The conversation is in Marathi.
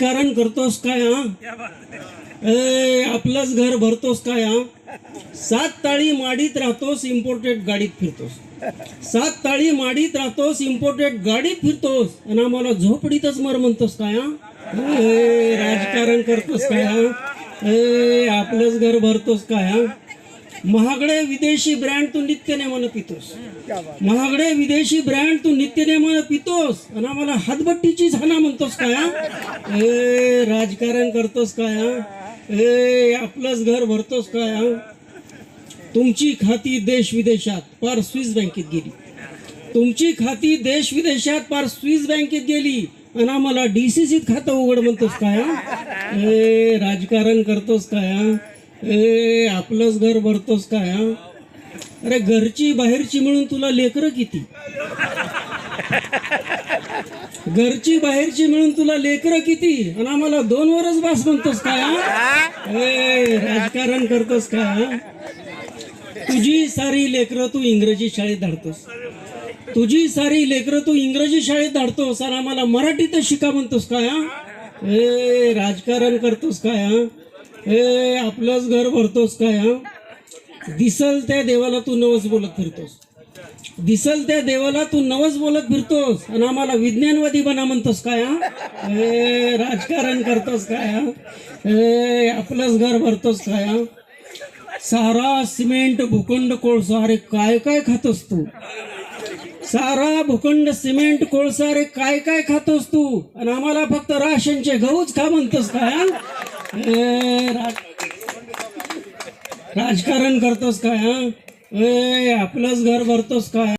कारण करतोस काय हा? ए आपलंच घर भरतोस काय हा? सात ताळी माडीत राहतोस इम्पोर्टेड गाडीत फिरतोस. सात ताळी माडीत राहतोस इम्पोर्टेड गाडीत फिरतोस. आणि आम्हाला झोपडीतच मर म्हणतोस काय हा? राजकारण करतोस काय हा? ए आपलंच घर भरतोस काय हा? महागडे विदेशी ब्रँड तू नित्यनेमानं पितोस. महागडे विदेशी ब्रँड तू नित्यनेमानं पितोस. आणि आम्हाला हातबट्टीची झाना म्हणतोस काय ए राजकारण करतोस काय ए आपलंच घर भरतोस काय तुमची खाती देश विदेशात पार स्विस बँकेत गेली. तुमची खाती देश विदेशात पार स्विस बँकेत गेली. आणि आम्हाला डीसीसीत खातं उघड म्हणतोस काय हा? ए राजकारण करतोस काय ए आपलंच घर भरतोस काय हा? अरे घरची बाहेरची मिळून तुला लेकरं किती घरची बाहेरची मिळून तुला लेकरं किती आणि आम्हाला दोन वरच बास म्हणतोस काय हा? ए राजकारण करतोस काय हा? तुझी सारी लेकरं तू इंग्रजी शाळेत धाडतोस तुझी सारी लेकरं तू इंग्रजी शाळेत धाडतोस आणि आम्हाला मराठीतच शिका म्हणतोस काय हा ए राजकारण करतोस काय हा हे आपलंच घर भरतोस काय हा? दिसल त्या देवाला तू नवस बोलत फिरतोस. दिसल त्या देवाला तू नवस बोलत फिरतोस. आणि आम्हाला विज्ञानवादी बना म्हणतोस काय हा? राजकारण करतोस काय हा? आपलंच घर भरतोस काय हा? सारा सिमेंट भूखंड कोळसा अरे काय काय खातोस तू? सारा भूखंड सिमेंट कोळसा अरे काय काय खातोस तू? आणि आम्हाला फक्त राशनचे गहूच खा म्हणतोस काय हा? ए, राज- राजकारण करतोस काय हा? ए आपलंच घर भरतोस काय?